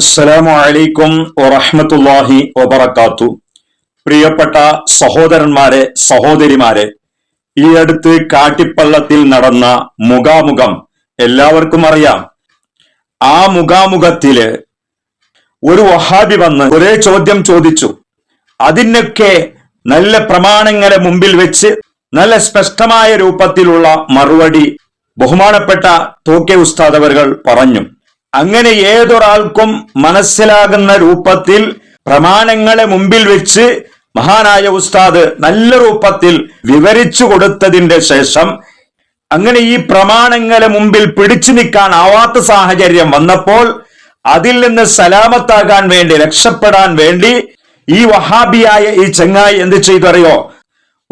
അസ്സലാമു അലൈക്കും വറഹ്മത്തുള്ളാഹി വബറകാത്തു. പ്രിയപ്പെട്ട സഹോദരന്മാരെ സഹോദരിമാരെ ഈ അടുത്ത് കാട്ടിപ്പള്ളത്തിൽ നടന്ന മുഖാമുഖം എല്ലാവർക്കും അറിയാം. ആ മുഖാമുഖത്തിൽ ഒരു വഹാബി വന്ന് ഒരേ ചോദ്യം ചോദിച്ചു. അതിനൊക്കെ നല്ല പ്രമാണങ്ങളെ മുമ്പിൽ വെച്ച് നല്ല സ്പഷ്ടമായ രൂപത്തിലുള്ള മറുപടി ബഹുമാനപ്പെട്ട തോക്കെ ഉസ്താദ് പറഞ്ഞു. അങ്ങനെ ഏതൊരാൾക്കും മനസ്സിലാകുന്ന രൂപത്തിൽ പ്രമാണങ്ങളെ മുമ്പിൽ വെച്ച് മഹാനായ ഉസ്താദ് നല്ല രൂപത്തിൽ വിവരിച്ചു കൊടുത്തതിന്റെ ശേഷം അങ്ങനെ ഈ പ്രമാണങ്ങളെ മുമ്പിൽ പിടിച്ചു നിൽക്കാൻ ആവാത്ത സാഹചര്യം വന്നപ്പോൾ അതിൽ നിന്ന് സലാമത്താകാൻ വേണ്ടി രക്ഷപ്പെടാൻ വേണ്ടി ഈ വഹാബിയായ ഈ ചെങ്ങായി എന്ത് ചെയ്തറിയോ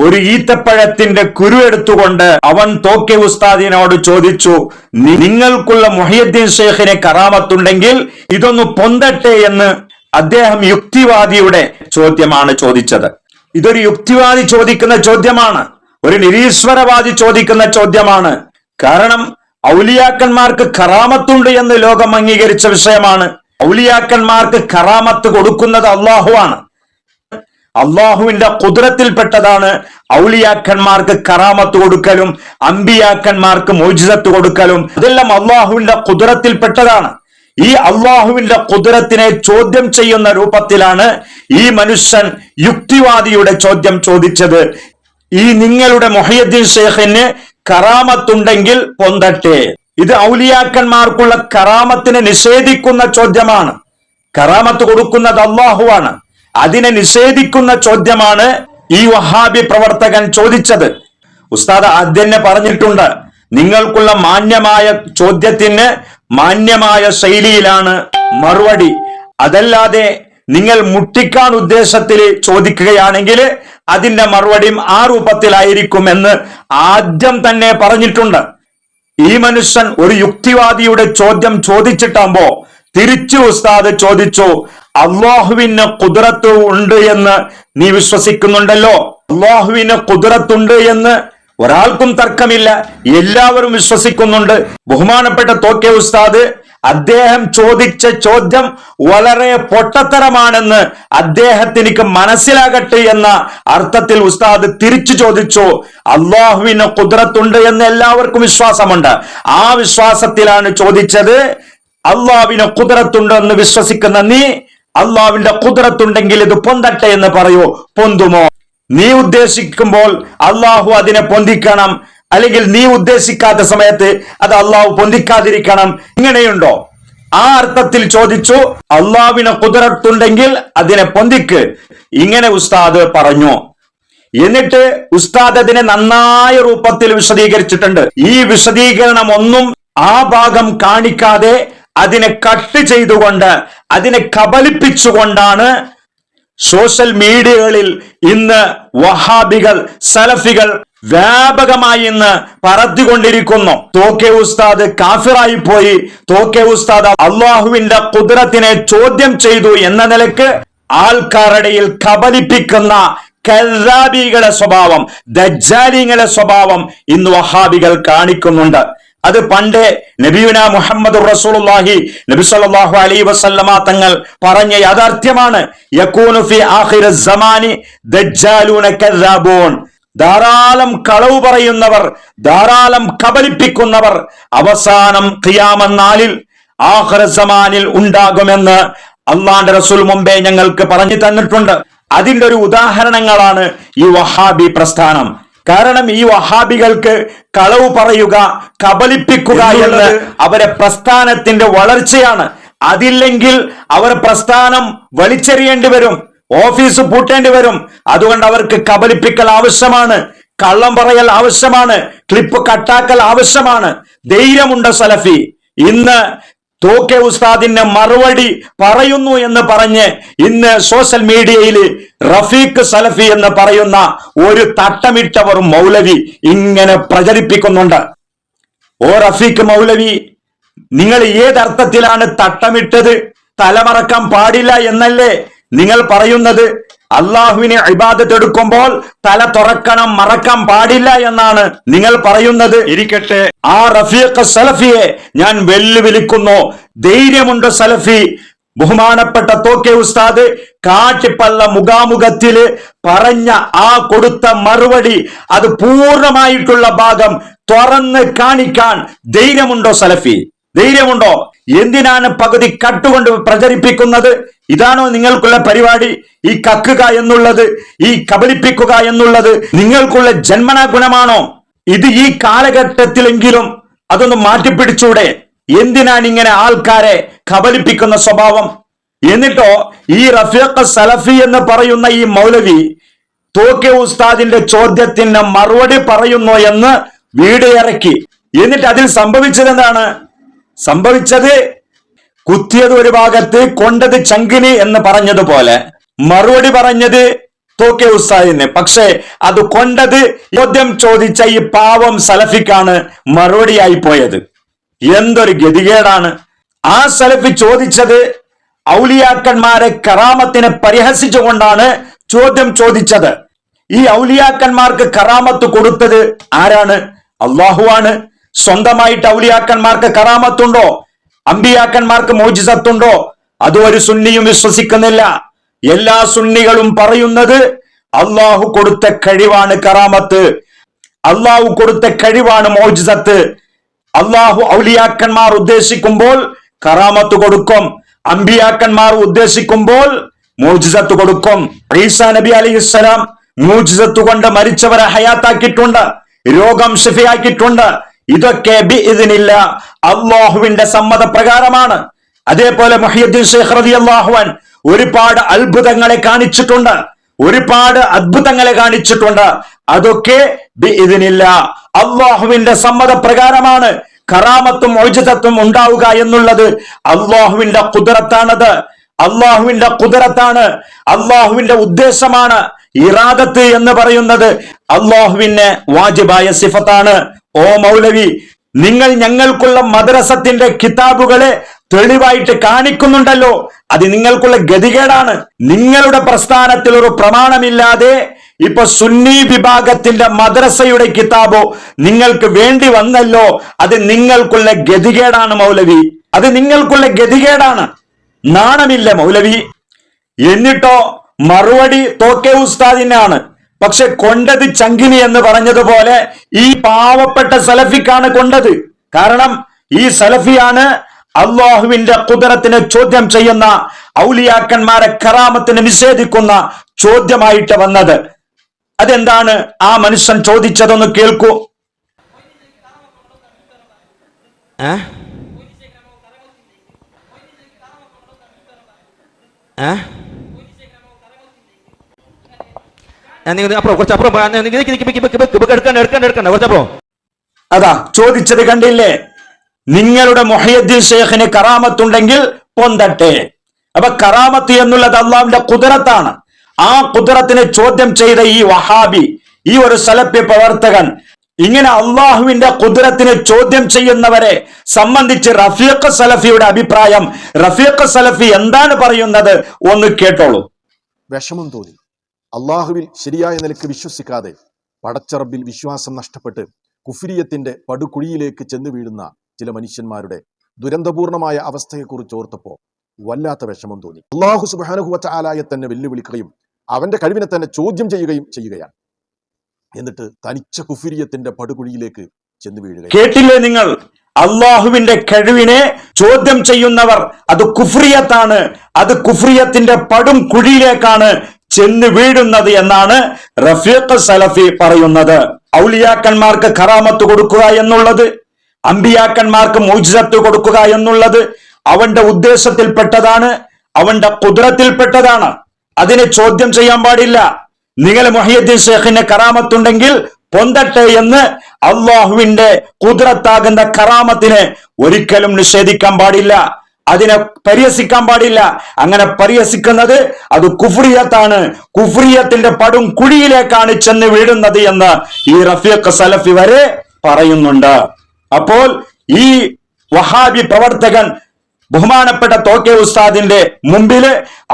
ഒരു ഈത്തപ്പഴത്തിന്റെ കുരു എടുത്തുകൊണ്ട് അവൻ തോക്കെ ഉസ്താദിനോട് ചോദിച്ചു "നി- നിങ്ങൾക്കുള്ള മൊഹിയുദ്ദീൻ ഷേഖിനെ കറാമത്തുണ്ടെങ്കിൽ ഇതൊന്ന് പൊന്തട്ടെ എന്ന് അദ്ദേഹം യുക്തിവാദിയുടെ ചോദ്യമാണ് ചോദിച്ചത്. ഇതൊരു യുക്തിവാദി ചോദിക്കുന്ന ചോദ്യമാണ് ഒരു നിരീശ്വരവാദി ചോദിക്കുന്ന ചോദ്യമാണ്. കാരണം ഔലിയാക്കന്മാർക്ക് കറാമത്തുണ്ട് എന്ന് ലോകം അംഗീകരിച്ച വിഷയമാണ്. ഔലിയാക്കന്മാർക്ക് കറാമത്ത് കൊടുക്കുന്നത് അള്ളാഹുവാണ് അള്ളാഹുവിന്റെ കുതിരത്തിൽപ്പെട്ടതാണ് ഔലിയാക്കന്മാർക്ക് കറാമത്ത് കൊടുക്കലും അമ്പിയാക്കന്മാർക്ക് മോചിതത്ത് കൊടുക്കലും. അതെല്ലാം അള്ളാഹുവിന്റെ കുതിരത്തിൽപ്പെട്ടതാണ് ഈ അള്ളാഹുവിന്റെ കുതിരത്തിനെ ചോദ്യം ചെയ്യുന്ന രൂപത്തിലാണ് ഈ മനുഷ്യൻ യുക്തിവാദിയുടെ ചോദ്യം ചോദിച്ചത്. ഈ നിങ്ങളുടെ മൊഹയ്യദ്ദീൻ ഷേഖിന് കറാമത്തുണ്ടെങ്കിൽ പൊന്തട്ടെ. ഇത് ഔലിയാക്കന്മാർക്കുള്ള കറാമത്തിനെ നിഷേധിക്കുന്ന ചോദ്യമാണ്. കറാമത്ത് കൊടുക്കുന്നത് അള്ളാഹുവാണ്. അതിനെ നിഷേധിക്കുന്ന ചോദ്യമാണ് ഈ വഹാബി പ്രവർത്തകൻ ചോദിച്ചത്. ഉസ്താദ് ആദ്യം പറഞ്ഞിട്ടുണ്ട് നിങ്ങൾക്കുള്ള മാന്യമായ ചോദ്യത്തിന് മാന്യമായ ശൈലിയിലാണ് മറുപടി. അതല്ലാതെ നിങ്ങൾ മുട്ടിക്കാൻ ഉദ്ദേശത്തിൽ ചോദിക്കുകയാണെങ്കിൽ അതിന്റെ മറുപടിയും ആ രൂപത്തിലായിരിക്കും എന്ന് ആദ്യം തന്നെ പറഞ്ഞിട്ടുണ്ട്. ഈ മനുഷ്യൻ ഒരു യുക്തിവാദിയുടെ ചോദ്യം ചോദിച്ചിട്ടാകുമ്പോ തിരിച്ചു ഉസ്താദ് ചോദിച്ചു അള്ളാഹുവിന് കുതിരത്ത് ഉണ്ട് എന്ന് നീ വിശ്വസിക്കുന്നുണ്ടല്ലോ. അള്ളാഹുവിന് കുതിരത്തുണ്ട് എന്ന് ഒരാൾക്കും തർക്കമില്ല. എല്ലാവരും വിശ്വസിക്കുന്നുണ്ട്. ബഹുമാനപ്പെട്ട തോക്കെ ഉസ്താദ് അദ്ദേഹം ചോദിച്ച ചോദ്യം വളരെ പൊട്ടത്തരമാണെന്ന് അദ്ദേഹത്തിന് മനസ്സിലാകട്ടെ എന്ന അർത്ഥത്തിൽ ഉസ്താദ് തിരിച്ചു ചോദിച്ചു. അള്ളാഹുവിന് കുതിരത്തുണ്ട് എന്ന് എല്ലാവർക്കും വിശ്വാസമുണ്ട്. ആ വിശ്വാസത്തിലാണ് ചോദിച്ചത് അള്ളാഹുവിന് കുതിരത്തുണ്ട് എന്ന് വിശ്വസിക്കുന്ന നീ അള്ളാഹുവിന്റെ കുതിരത്തുണ്ടെങ്കിൽ ഇത് പൊന്തട്ടെ എന്ന് പറയൂ. പൊന്തുമോ? നീ ഉദ്ദേശിക്കുമ്പോൾ അള്ളാഹു അതിനെ പൊന്തിക്കണം. അല്ലെങ്കിൽ നീ ഉദ്ദേശിക്കാത്ത സമയത്ത് അത് അള്ളാഹു പൊന്തിക്കാതിരിക്കണം. ഇങ്ങനെയുണ്ടോ? ആ അർത്ഥത്തിൽ ചോദിച്ചു അള്ളാവിനെ കുതിരത്തുണ്ടെങ്കിൽ അതിനെ പൊന്തിക്ക്. ഇങ്ങനെ ഉസ്താദ് പറഞ്ഞു. എന്നിട്ട് ഉസ്താദ് അതിനെ നന്നായ രൂപത്തിൽ വിശദീകരിച്ചിട്ടുണ്ട്. ഈ വിശദീകരണം ഒന്നും ആ ഭാഗം കാണിക്കാതെ അതിനെ കട്ട് ചെയ്തുകൊണ്ട് അതിനെ കബലിപ്പിച്ചുകൊണ്ടാണ് സോഷ്യൽ മീഡിയകളിൽ ഇന്ന് വഹാബികൾ സലഫികൾ വ്യാപകമായി ഇന്ന് പറത്തിക്കൊണ്ടിരിക്കുന്നു തോക്കെ ഉസ്താദ് കാഫിറായി പോയി. തോക്കെ ഉസ്താദ് അള്ളാഹുവിന്റെ കുതിരത്തിനെ ചോദ്യം ചെയ്തു എന്ന നിലയ്ക്ക് ആൾക്കാരുടെയിൽ കബലിപ്പിക്കുന്ന കല്ലാബികളെ സ്വഭാവം ദജ്ജാലിങ്ങളെ സ്വഭാവം ഇന്ന് വഹാബികൾ കാണിക്കുന്നുണ്ട്. അത് പണ്ട് നബിയുന മുഹമ്മദ് റസൂലുള്ളാഹി നബി സല്ലല്ലാഹു അലൈഹി വസല്ലമ തങ്ങൾ പറഞ്ഞ യാഥാർത്ഥ്യമാണ്. യകൂനു ഫി ആഖിര സമാനി ദജ്ജാലൂന കദ്ദാബൂൻ. ധാരാളം കളവ് പറയുന്നവർ ധാരാളം കബലിപ്പിക്കുന്നവർ അവസാനം ഖിയാമ നാലിൽ ആഖിറ സമാനിൽ ഉണ്ടാകുമെന്ന് അള്ളാന്റെ റസൂൽ മുമ്പേ ഞങ്ങൾക്ക് പറഞ്ഞു തന്നിട്ടുണ്ട്. അതിന്റെ ഒരു ഉദാഹരണങ്ങളാണ് ഈ വഹാബി പ്രസ്ഥാനം. കാരണം ഈ വഹാബികൾക്ക് കളവ് പറയുക കബലിപ്പിക്കുക എന്ന് അവരെ പ്രസ്ഥാനത്തിന്റെ വളർച്ചയാണ്. അതില്ലെങ്കിൽ അവർ പ്രസ്ഥാനം വലിച്ചെറിയേണ്ടി വരും ഓഫീസ് പൂട്ടേണ്ടി വരും. അതുകൊണ്ട് അവർക്ക് കബലിപ്പിക്കൽ ആവശ്യമാണ് കള്ളം പറയൽ ആവശ്യമാണ് ക്ലിപ്പ് കട്ടാക്കൽ ആവശ്യമാണ്. ധൈര്യമുണ്ട് സലഫി. ഇന്ന് തോക്കെ ഉസ്താദിന്റെ മറുപടി പറയുന്നു എന്ന് പറഞ്ഞ് ഇന്ന് സോഷ്യൽ മീഡിയയിൽ റഫീഖ് സലഫി എന്ന് പറയുന്ന ഒരു തട്ടമിട്ടവർ മൗലവി ഇങ്ങനെ പ്രചരിപ്പിക്കുന്നുണ്ട്. ഓ റഫീഖ് മൗലവി നിങ്ങൾ ഏതർത്ഥത്തിലാണ് തട്ടമിട്ടത്? തലമറക്കാൻ പാടില്ല എന്നല്ലേ നിങ്ങൾ പറയുന്നത്? അള്ളാഹുവിനെ ഇബാദത്ത് എടുക്കുമ്പോൾ തല തുറക്കണം മറക്കാൻ പാടില്ല എന്നാണ് നിങ്ങൾ പറയുന്നത്. ഇരിക്കട്ടെ. ആ റഫീഖ് സലഫിയെ ഞാൻ വെല്ലുവിളിക്കുന്നു. ധൈര്യമുണ്ട് സലഫി. ബഹുമാനപ്പെട്ട തോക്കെ ഉസ്താദ് കാട്ടിപ്പള്ള മുഖാമുഖത്തിൽ പറഞ്ഞ ആ കൊടുത്ത മറുപടി അത് പൂർണമായിട്ടുള്ള ഭാഗം തുറന്ന് കാണിക്കാൻ ധൈര്യമുണ്ടോ സലഫി? ധൈര്യമുണ്ടോ? എന്തിനാണ് പകുതി കട്ടുകൊണ്ട് പ്രചരിപ്പിക്കുന്നത്? ഇതാണോ നിങ്ങൾക്കുള്ള പരിപാടി? ഈ കക്കുക എന്നുള്ളത് ഈ കബളിപ്പിക്കുക എന്നുള്ളത് നിങ്ങൾക്കുള്ള ജന്മന ഗുണമാണോ? ഇത് ഈ കാലഘട്ടത്തിലെങ്കിലും അതൊന്ന് മാറ്റിപ്പിടിച്ചൂടെ. എന്തിനാണ് ഇങ്ങനെ ആൾക്കാരെ കബളിപ്പിക്കുന്ന സ്വഭാവം? എന്നിട്ടോ ഈ റഫീഖ് സലഫി എന്ന് പറയുന്ന ഈ മൗലവി തോക്കെ ഉസ്താദിന്റെ ചോദ്യത്തിന് മറുപടി പറയുന്നു എന്ന് വീട് ഇറക്കി. എന്നിട്ട് അതിൽ സംഭവിച്ചത് എന്താണ് സംഭവിച്ചത് കുത്തിയത് ഒരു ഭാഗത്ത് കൊണ്ടത് ചങ്കിന് എന്ന് പറഞ്ഞതുപോലെ മറുപടി പറഞ്ഞത് തോക്കെ ഉസ്താദിന്. പക്ഷേ അത് കൊണ്ടത് ചോദ്യം ചോദിച്ച ഈ പാവം സലഫിക്കാണ് മറുപടിയായി പോയത്. എന്തൊരു ഗതികേടാണ്. ആ സലഫി ചോദിച്ചത് ഔലിയാക്കന്മാരെ കറാമത്തിനെ പരിഹസിച്ചുകൊണ്ടാണ് ചോദ്യം ചോദിച്ചത്. ഈ ഔലിയാക്കന്മാർക്ക് കറാമത്ത് കൊടുത്തത് ആരാണ്? അള്ളാഹുവാണ്. സ്വന്തമായിട്ട് ഔലിയാക്കന്മാർക്ക് കറാമത്തുണ്ടോ? അമ്പിയാക്കന്മാർക്ക് മോചിസത്തുണ്ടോ അത് ഒരു സുന്നിയും വിശ്വസിക്കുന്നില്ല. എല്ലാ സുന്നികളും പറയുന്നത് അള്ളാഹു കൊടുത്ത കഴിവാണ് കറാമത്ത്. അള്ളാഹു കൊടുത്ത കഴിവാണ് മോജിസത്ത്. അള്ളാഹു ഔലിയാക്കന്മാർ ഉദ്ദേശിക്കുമ്പോൾ കറാമത്ത് കൊടുക്കും. അമ്പിയാക്കന്മാർ ഉദ്ദേശിക്കുമ്പോൾ മോജിസത്ത് കൊടുക്കും. ഈസാ നബി അലൈഹിസ്സലാം മോജിസത്ത് കൊണ്ട് മരിച്ചവരെ ഹയാത്താക്കിയിട്ടുണ്ട്. രോഗം ഷിഫയാക്കിയിട്ടുണ്ട് ഇതൊക്കെ ബി ഇതിനില്ല അള്ളാഹുവിന്റെ സമ്മതപ്രകാരമാണ്. അതേപോലെ മൊഹിയുദ്ദീൻ ഷെയ്ഖ് റതി അള്ളാഹുവൻ ഒരുപാട് അത്ഭുതങ്ങളെ കാണിച്ചിട്ടുണ്ട്. ഒരുപാട് അത്ഭുതങ്ങളെ കാണിച്ചിട്ടുണ്ട്. അതൊക്കെ ബി ഇതിനില്ല അള്ളാഹുവിന്റെ സമ്മതപ്രകാരമാണ് കറാമത്തും ഔചിതത്വം ഉണ്ടാവുക എന്നുള്ളത് അള്ളാഹുവിന്റെ കുതിരത്താണത്. അള്ളാഹുവിന്റെ കുതിരത്താണ്. അള്ളാഹുവിന്റെ ഉദ്ദേശമാണ് ഇറാദത്ത് എന്ന് പറയുന്നത് അള്ളാഹുവിന് വാജിബായ സിഫത്താണ്. ഓ മൗലവി നിങ്ങൾ ഞങ്ങൾക്കുള്ള മദ്രസത്തിന്റെ കിതാബുകളെ തെളിവായിട്ട് കാണിക്കുന്നുണ്ടല്ലോ. അത് നിങ്ങൾക്കുള്ള ഗതികേടാണ്. നിങ്ങളുടെ പ്രസ്ഥാനത്തിൽ ഒരു പ്രമാണമില്ലാതെ ഇപ്പൊ സുന്നി വിഭാഗത്തിന്റെ മദ്രസയുടെ കിതാബോ നിങ്ങൾക്ക് വേണ്ടി വന്നല്ലോ. അത് നിങ്ങൾക്കുള്ള ഗതികേടാണ് മൗലവി. അത് നിങ്ങൾക്കുള്ള ഗതികേടാണ്. നാണമില്ല മൗലവി. എന്നിട്ടോ മറുപടി തോക്കെ ഉസ്താദിനാണ്. പക്ഷെ കൊണ്ടത് ചങ്കിനി എന്ന് പറഞ്ഞതുപോലെ ഈ പാവപ്പെട്ട സലഫിക്കാണ് കൊണ്ടത്. കാരണം ഈ സലഫിയാണ് അള്ളാഹുവിന്റെ കുതിരത്തിനെ ചോദ്യം ചെയ്യുന്ന ഔലിയാക്കന്മാരെ കറാമത്തിന് നിഷേധിക്കുന്ന ചോദ്യമായിട്ട് വന്നത്. അതെന്താണ് ആ മനുഷ്യൻ ചോദിച്ചതൊന്ന് കേൾക്കൂ. ഏ ഏ ഞാൻ നിങ്ങൾ അപ്പുറം കുറച്ച് അപ്പുറം എടുക്കണ്ട എടുക്കണ്ട എടുക്കണ്ട. കുറച്ചപ്പുറം അതാ ചോദിച്ചത് കണ്ടില്ലേ? നിങ്ങളുടെ മൊഹയദ്ദീൻ ഷേഖിന് കറാമത്തുണ്ടെങ്കിൽ പൊന്തട്ടെ. അപ്പൊ കറാമത്ത് എന്നുള്ളത് അള്ളാവിന്റെ കുതിരത്താണ്. ആ കുതിരത്തിനെ ചോദ്യം ചെയ്ത ഈ വഹാബി ഈ ഒരു സലഫി പ്രവർത്തകൻ ഇങ്ങനെ അള്ളാഹുവിന്റെ കുതിരത്തിനെ ചോദ്യം ചെയ്യുന്നവരെ സംബന്ധിച്ച് റഫീഖ് സലഫിയുടെ അഭിപ്രായം റഫീഖ് സലഫി എന്താണ് പറയുന്നത്? ഒന്ന് കേട്ടോളൂ. വിഷമം തോന്നി. അള്ളാഹുവിൽ ശരിയായ നിലയ്ക്ക് വിശ്വസിക്കാതെ പടച്ചറബിൽ വിശ്വാസം നഷ്ടപ്പെട്ട് കുഫിരിയത്തിന്റെ പടുകുഴിയിലേക്ക് ചെന്നു വീഴുന്ന ചില മനുഷ്യന്മാരുടെ ദുരന്തപൂർണമായ അവസ്ഥയെക്കുറിച്ച് ഓർത്തപ്പോ വല്ലാത്ത വിഷമം തോന്നി. അള്ളാഹു സുബാനുഹുവച്ച ആലായെ തന്നെ വെല്ലുവിളിക്കുകയും അവന്റെ കഴിവിനെ തന്നെ ചോദ്യം ചെയ്യുകയും ചെയ്യുകയാണ്. എന്നിട്ട് തനിച്ച കുഫിരിയത്തിന്റെ പടുകുഴിയിലേക്ക് ചെന്ന് വീഴുക കേട്ടില്ലേ നിങ്ങൾ? അള്ളാഹുവിന്റെ കഴിവിനെ ചോദ്യം ചെയ്യുന്നവർ അത് കുഫ്രിയത്താണ്. അത് കുഫ്രിയത്തിന്റെ പടും കുഴിയിലേക്കാണ് ചെന്ന് വീഴുന്നത് എന്നാണ് റഫീഖ് സലഫി പറയുന്നത്. ഔലിയാക്കന്മാർക്ക് കറാമത്ത് കൊടുക്കുക എന്നുള്ളത് അമ്പിയാക്കന്മാർക്ക് മോചിതത്ത് കൊടുക്കുക എന്നുള്ളത് അവന്റെ ഉദ്ദേശത്തിൽപ്പെട്ടതാണ് അവന്റെ കുതിരത്തിൽപ്പെട്ടതാണ്. അതിനെ ചോദ്യം ചെയ്യാൻ പാടില്ല. നിങ്ങൾ മൊഹിയുദ്ദീൻ ഷേഖിന് കറാമത്തുണ്ടെങ്കിൽ പൊന്തട്ടെ എന്ന് അള്ളാഹുവിന്റെ കുതിരത്താകുന്ന കറാമത്തിനെ ഒരിക്കലും നിഷേധിക്കാൻ പാടില്ല. അതിനെ പരിഹസിക്കാൻ പാടില്ല. അങ്ങനെ പരിഹസിക്കുന്നത് അത് കുഫ്രിയത്താണ്. കുഫ്രിയത്തിന്റെ പടും കുഴിയിലേക്കാണ് ചെന്ന് വീഴുന്നത് എന്ന് ഈ റഫീഖ് സലഫി വരെ പറയുന്നുണ്ട്. അപ്പോൾ ഈ വഹാബി പ്രവർത്തകൻ ബഹുമാനപ്പെട്ട തോക്കെ ഉസ്താദിന്റെ മുമ്പിൽ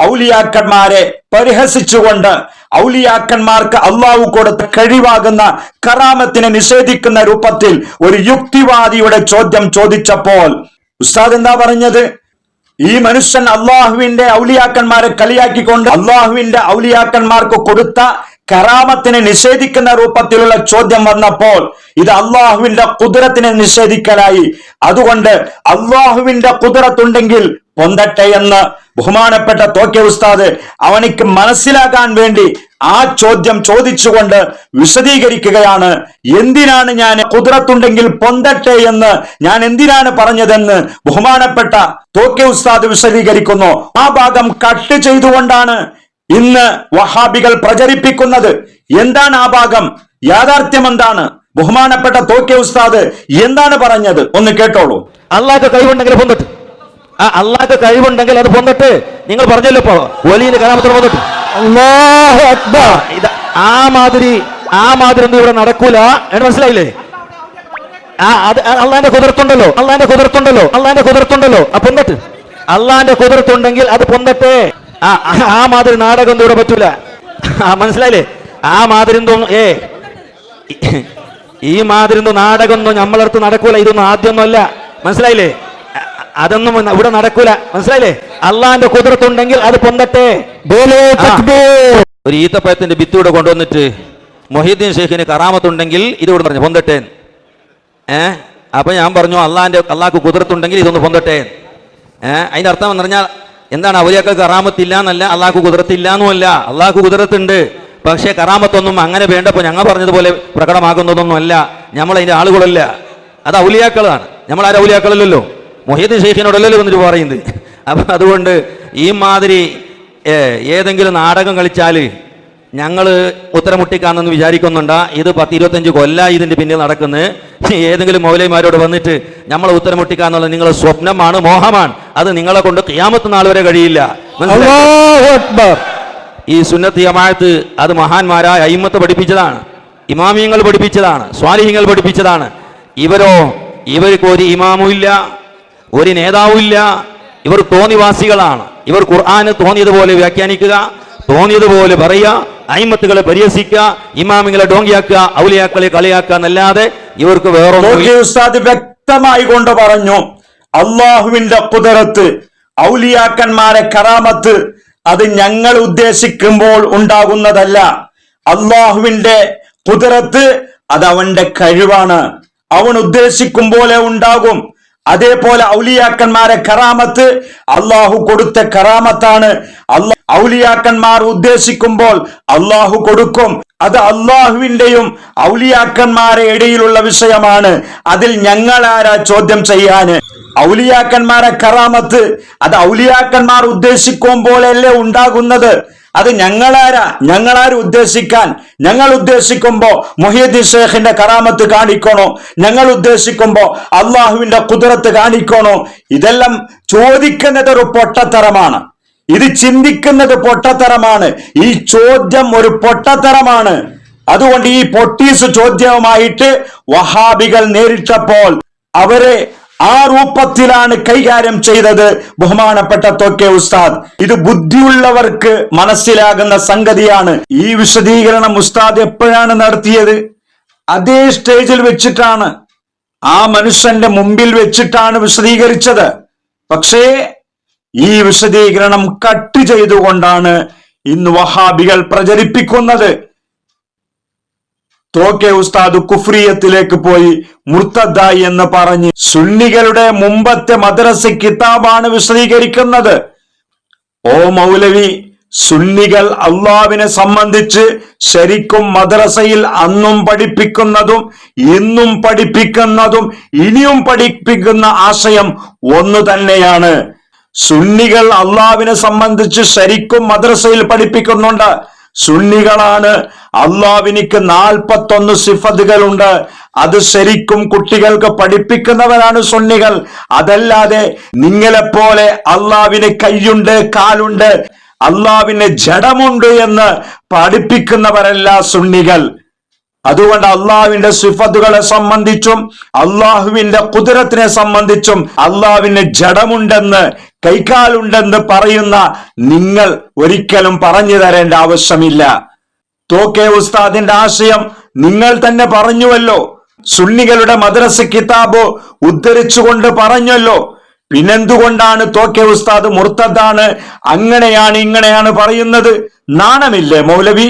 ഔലിയാക്കന്മാരെ പരിഹസിച്ചുകൊണ്ട് ഔലിയാക്കന്മാർക്ക് അള്ളാഹു കൊടുത്ത കഴിവാകുന്ന കറാമത്തിനെ നിഷേധിക്കുന്ന രൂപത്തിൽ ഒരു യുക്തിവാദിയുടെ ചോദ്യം ചോദിച്ചപ്പോൾ ഉസ്താദ് എന്താ പറഞ്ഞത്? ഈ മനുഷ്യൻ അള്ളാഹുവിന്റെ ഔലിയാക്കന്മാരെ കളിയാക്കിക്കൊണ്ട് അള്ളാഹുവിന്റെ ഔലിയാക്കന്മാർക്ക് കൊടുത്ത കരാമത്തിനെ നിഷേധിക്കുന്ന രൂപത്തിലുള്ള ചോദ്യം വന്നപ്പോൾ ഇത് അള്ളാഹുവിന്റെ കുതിരത്തിനെ നിഷേധിക്കലായി. അതുകൊണ്ട് അള്ളാഹുവിന്റെ കുതിരത്തുണ്ടെങ്കിൽ പൊന്തട്ടെ എന്ന് ബഹുമാനപ്പെട്ട തോക്കെ ഉസ്താദ് അവനിക്ക് മനസ്സിലാക്കാൻ വേണ്ടി ആ ചോദ്യം ചോദിച്ചുകൊണ്ട് വിശദീകരിക്കുകയാണ്. എന്തിനാണ് ഞാൻ കുതിരത്തുണ്ടെങ്കിൽ പൊന്തട്ടെ എന്ന് ഞാൻ എന്തിനാണ് പറഞ്ഞതെന്ന് ബഹുമാനപ്പെട്ട തോക്കെ ഉസ്താദ് വിശദീകരിക്കുന്നു. ആ ഭാഗം കട്ട് ചെയ്തുകൊണ്ടാണ് ഇന്ന് വഹാബികൾ പ്രചരിപ്പിക്കുന്നത്. എന്താണ് ആ ഭാഗം? യാഥാർത്ഥ്യം എന്താണ്? ബഹുമാനപ്പെട്ട തോക്കെ ഉസ്താദ് എന്താണ് പറഞ്ഞത്? ഒന്ന് കേട്ടോളൂ. അള്ളാഹ് കൈവുണ്ടെങ്കിൽ പൊന്തട്ടെ. ആ അള്ളാഹ് കഴിവുണ്ടെങ്കിൽ അത് പൊന്തട്ടെ. നിങ്ങൾ പറഞ്ഞല്ലോ ഇപ്പോ കലാമത്തോട് പൊന്തട്ട്. ഇത് ആ മാതിരി ആ മാതിരി ഒന്നും ഇവിടെ നടക്കൂല. എന്ന് മനസ്സിലായില്ലേ? ആ അത് അള്ളാന്റെ കുതിർത്തുണ്ടല്ലോ അള്ളാന്റെ കുതിർത്തുണ്ടല്ലോ അള്ളാന്റെ കുതിർത്തുണ്ടല്ലോ ആ പൊന്തട്ട് അള്ളാന്റെ കുതിർത്തുണ്ടെങ്കിൽ അത് പൊന്തട്ടെ. ആ ആ- മാതിരി നാടകം ഇവിടെ പറ്റൂല. ആ മനസ്സിലായില്ലേ? ആ മാതിരി ഒന്നും ഏ ഈ മാതിരി നാടകം ഒന്നും നമ്മളടുത്ത് നടക്കൂല. ഇതൊന്നും ആദ്യമൊന്നുമല്ല മനസ്സിലായില്ലേ? അതൊന്നും ഇവിടെ നടക്കൂല. മനസ്സിലായില്ലേ? അള്ളാന്റെ കുതിർത്തുണ്ടെങ്കിൽ അത് പൊന്തട്ടെ. ഒരു ഈത്തപ്പഴത്തിന്റെ ഭിത്തിയുടെ കൊണ്ടുവന്നിട്ട് മൊഹീദ്ദീൻ ഷെയ്ഖിന് കറാമത്തുണ്ടെങ്കിൽ ഇത് ഇവിടെ പറഞ്ഞു പൊന്തട്ടെ. ഏ? അപ്പൊ ഞാൻ പറഞ്ഞു അള്ളാന്റെ അള്ളാഹ്ക്ക് കുതിർത്തുണ്ടെങ്കിൽ ഇതൊന്ന് പൊന്തട്ടെ. ഏ? അതിന്റെ അർത്ഥം എന്ന് പറഞ്ഞാൽ എന്താണ്? അവരെയൊക്കെ കറാമത്തില്ല എന്നല്ല അള്ളാഹ്ക്ക് കുതിരത്തില്ല എന്നുമല്ല അള്ളാഹ്ക്ക് കുതിരത്തുണ്ട്. പക്ഷേ കറാമത്തൊന്നും അങ്ങനെ വേണ്ടപ്പോൾ ഞങ്ങൾ പറഞ്ഞതുപോലെ പ്രകടമാകുന്നതൊന്നും അല്ല. നമ്മൾ അതിന്റെ ആളുകളല്ല. അത് ഔലിയാക്കളാണ്. നമ്മൾ ആരും ഔലിയാക്കളല്ലല്ലോ. മൊഹീദ്ദീൻ ഷെയ്ഖിനോടല്ലല്ലോ വന്നിട്ട് പറയുന്നത്? അപ്പൊ അതുകൊണ്ട് ഈ മാതിരി ഏതെങ്കിലും നാടകം കളിച്ചാൽ ഞങ്ങൾ ഉത്തരമുട്ടിക്കാന്നെന്ന് വിചാരിക്കുന്നുണ്ട. ഇത് പത്ത് ഇരുപത്തഞ്ച് കൊല്ല ഇതിന്റെ പിന്നിൽ നടക്കുന്നത് ഏതെങ്കിലും മൗലൈമാരോട് വന്നിട്ട് നമ്മൾ ഉത്തരമുട്ടിക്കാന്നുള്ള നിങ്ങളുടെ സ്വപ്നമാണ് മോഹമാണ്. അത് നിങ്ങളെ കൊണ്ട് ക്യാമത്ത് നാൾ വരെ കഴിയില്ല? ഈ സുന്നത്ത് ജമാഅത്ത് അത് മഹാന്മാരായ അയിമത്ത് പഠിപ്പിച്ചതാണ്. ഇമാമിയങ്ങൾ പഠിപ്പിച്ചതാണ്. സ്വാലിഹ്യങ്ങൾ പഠിപ്പിച്ചതാണ്. ഇവരോ ഇവർക്ക് ഒരു ഇമാമും ഇല്ല. ഒരു നേതാവില്ല ഇവർ തോന്നിവാസികളാണ്. ഇവർ ഖുർആന് തോന്നിയതുപോലെ വ്യാഖ്യാനിക്കുക തോന്നിയതുപോലെ പറയുക അയിമത്തുകളെ പരിഹസിക്കുക ഇമാമിങ്ങളെ ഡോങ്കിയാക്കുക ഔലിയാക്കളെ കളിയാക്കുക എന്നല്ലാതെ ഇവർക്ക് വേറെ വ്യക്തമായി കൊണ്ട് പറഞ്ഞു അള്ളാഹുവിന്റെ പുതരത്ത് ഔലിയാക്കന്മാരെ കറാമത്ത് അത് ഞങ്ങൾ ഉദ്ദേശിക്കുമ്പോൾ ഉണ്ടാകുന്നതല്ല. അള്ളാഹുവിന്റെ കുതിരത്ത് അത് അവന്റെ കഴിവാണ്. അവൻ ഉദ്ദേശിക്കും പോലെ ഉണ്ടാകും. അതേപോലെ ഔലിയാക്കന്മാരെ കറാമത്ത് അള്ളാഹു കൊടുത്ത കറാമത്താണ്. ഔലിയാക്കന്മാർ ഉദ്ദേശിക്കുമ്പോൾ അള്ളാഹു കൊടുക്കും. അത് അള്ളാഹുവിന്റെയും ഔലിയാക്കന്മാരെ ഇടയിലുള്ള വിഷയമാണ്. അതിൽ ഞങ്ങൾ ആരാ ചോദ്യം ചെയ്യാന് ഔലിയാക്കന്മാരെ കറാമത്ത് അത് ഔലിയാക്കന്മാർ ഉദ്ദേശിക്കുമ്പോഴല്ലേ ഉണ്ടാകുന്നത്? അത് ഞങ്ങളാരാ? ഞങ്ങളാരും ഉദ്ദേശിക്കാൻ? ഞങ്ങൾ ഉദ്ദേശിക്കുമ്പോ മൊഹീദ്ദീൻ ഷേഖിന്റെ കറാമത്ത് കാണിക്കണോ? ഞങ്ങൾ ഉദ്ദേശിക്കുമ്പോ അള്ളാഹുവിന്റെ കുതിരത്ത് കാണിക്കണോ? ഇതെല്ലാം ചോദിക്കുന്നത് ഒരു പൊട്ടത്തരമാണ്. ഇത് ചിന്തിക്കുന്നത് പൊട്ടത്തരമാണ്. ഈ ചോദ്യം ഒരു പൊട്ടത്തരമാണ്. അതുകൊണ്ട് ഈ പൊട്ടീസ് ചോദ്യവുമായിട്ട് വഹാബികൾ നേരിട്ടപ്പോൾ അവരെ ആ രൂപത്തിലാണ് കൈകാര്യം ചെയ്തത് ബഹുമാനപ്പെട്ട തോക്കെ ഉസ്താദ്. ഇത് ബുദ്ധിയുള്ളവർക്ക് മനസ്സിലാകുന്ന സംഗതിയാണ്. ഈ വിശദീകരണം ഉസ്താദ് എപ്പോഴാണ് നടത്തിയത്? അതേ സ്റ്റേജിൽ വെച്ചിട്ടാണ്. ആ മനുഷ്യന്റെ മുമ്പിൽ വെച്ചിട്ടാണ് വിശദീകരിച്ചത്. പക്ഷേ ഈ വിശദീകരണം കട്ട് ചെയ്തുകൊണ്ടാണ് ഇന്ന് വഹാബികൾ പ്രചരിപ്പിക്കുന്നത്. തോക്കെ ഉസ്താദ് കുഫ്രിയത്തിലേക്ക് പോയി. മുർത്തദ്ദായി എന്ന് പറഞ്ഞ് സുന്നികളുടെ മുമ്പത്തെ മദ്രസ കിതാബാണ് വിശദീകരിക്കുന്നത്. ഓ മൗലവി സുന്നികൾ അള്ളാവിനെ സംബന്ധിച്ച് ശരിക്കും മദ്രസയിൽ അന്നും പഠിപ്പിക്കുന്നതും ഇന്നും പഠിപ്പിക്കുന്നതും ഇനിയും പഠിപ്പിക്കുന്ന ആശയം ഒന്ന് തന്നെയാണ്. സുന്നികൾ അള്ളാവിനെ സംബന്ധിച്ച് ശരിക്കും മദ്രസയിൽ പഠിപ്പിക്കുന്നുണ്ട്. സുന്നികളാണ്. അള്ളാവിനിക്ക് നാൽപ്പത്തൊന്ന് സിഫത്തുകളുണ്ട്. അത് ശരിക്കും കുട്ടികൾക്ക് പഠിപ്പിക്കുന്നവരാണ് സുന്നികൾ. അതല്ലാതെ നിങ്ങളെപ്പോലെ അള്ളാവിന് കൈയുണ്ട് കാലുണ്ട് അള്ളാവിന് ജഡമുണ്ട് എന്ന് പഠിപ്പിക്കുന്നവരല്ല സുന്നികൾ. അതുകൊണ്ട് അള്ളാഹുവിന്റെ സിഫത്തുകളെ സംബന്ധിച്ചും അള്ളാഹുവിന്റെ കുതിരത്തിനെ സംബന്ധിച്ചും അള്ളാഹുവിന് ജഡമുണ്ടെന്ന് കൈക്കാലുണ്ടെന്ന് പറയുന്ന നിങ്ങൾ ഒരിക്കലും പറഞ്ഞു തരേണ്ട ആവശ്യമില്ല. തോക്കെ ഉസ്താദിന്റെ ആശയം നിങ്ങൾ തന്നെ പറഞ്ഞുവല്ലോ. സുന്നികളുടെ മദ്രസ കിതാബ് ഉദ്ധരിച്ചുകൊണ്ട് പറഞ്ഞല്ലോ. പിന്നെന്തുകൊണ്ടാണ് തോക്കെ ഉസ്താദ് മുർത്തദ്ദാണ് അങ്ങനെയാണ് ഇങ്ങനെയാണ് പറയുന്നത്? നാണമില്ലേ മൗലവി?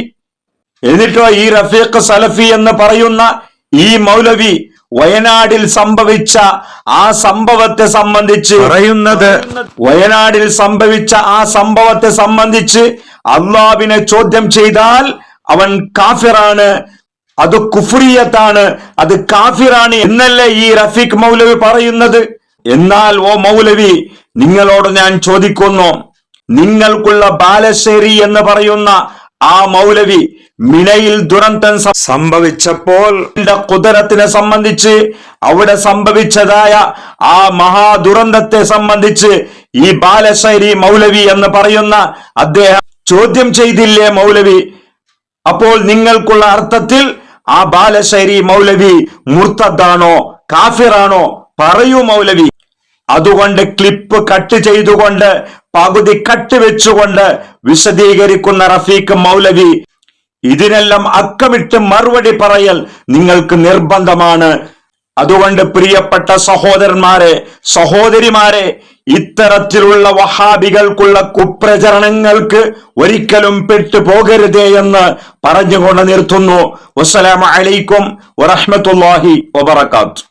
എന്നിട്ടോ ഈ റഫീഖ് സലഫി എന്ന് പറയുന്ന ഈ മൗലവി വയനാടിൽ സംഭവിച്ച ആ സംഭവത്തെ സംബന്ധിച്ച് പറയുന്നത് വയനാടിൽ സംഭവിച്ച ആ സംഭവത്തെ സംബന്ധിച്ച് അള്ളാബിനെ ചോദ്യം ചെയ്താൽ അവൻ കാഫിറാണ്. അത് കുഫ്രിയത്താണ്. അത് കാഫിറാണ് എന്നല്ലേ ഈ റഫീഖ് മൗലവി പറയുന്നത്? എന്നാൽ ഓ മൗലവി നിങ്ങളോട് ഞാൻ ചോദിക്കുന്നു നിങ്ങൾക്കുള്ള ബാലശ്ശേരി എന്ന് പറയുന്ന ആ മൗലവി മിനയിൽ ദുരന്തം സംഭവിച്ചപ്പോൾ കുതിരത്തിനെ സംബന്ധിച്ച് അവിടെ സംഭവിച്ചതായ ആ മഹാദുരന്തത്തെ സംബന്ധിച്ച് ഈ ബാലശ്ശേരി മൗലവി എന്ന് പറയുന്ന അദ്ദേഹം ചോദ്യം ചെയ്തില്ലേ മൗലവി? അപ്പോൾ നിങ്ങൾക്കുള്ള അർത്ഥത്തിൽ ആ ബാലശ്ശേരി മൗലവി മുർത്തദ്ദാണോ കാഫിറാണോ? പറയൂ മൗലവി. അതുകൊണ്ട് ക്ലിപ്പ് കട്ട് ചെയ്തുകൊണ്ട് പകുതി കട്ട് വെച്ചുകൊണ്ട് വിശദീകരിക്കുന്ന റഫീഖ് മൗലവി ഇതിനെല്ലാം അക്കമിട്ട് മറുപടി പറയൽ നിങ്ങൾക്ക് നിർബന്ധമാണ്. അതുകൊണ്ട് പ്രിയപ്പെട്ട സഹോദരന്മാരെ സഹോദരിമാരെ ഇത്തരത്തിലുള്ള വഹാബികൾക്കുള്ള കുപ്രചരണങ്ങൾക്ക് ഒരിക്കലും പെട്ടു പോകരുതേ എന്ന് പറഞ്ഞുകൊണ്ട് നിർത്തുന്നു. വസ്സലാമു അലൈക്കും വറഹ്മത്തുള്ളാഹി വബറകാത്തു.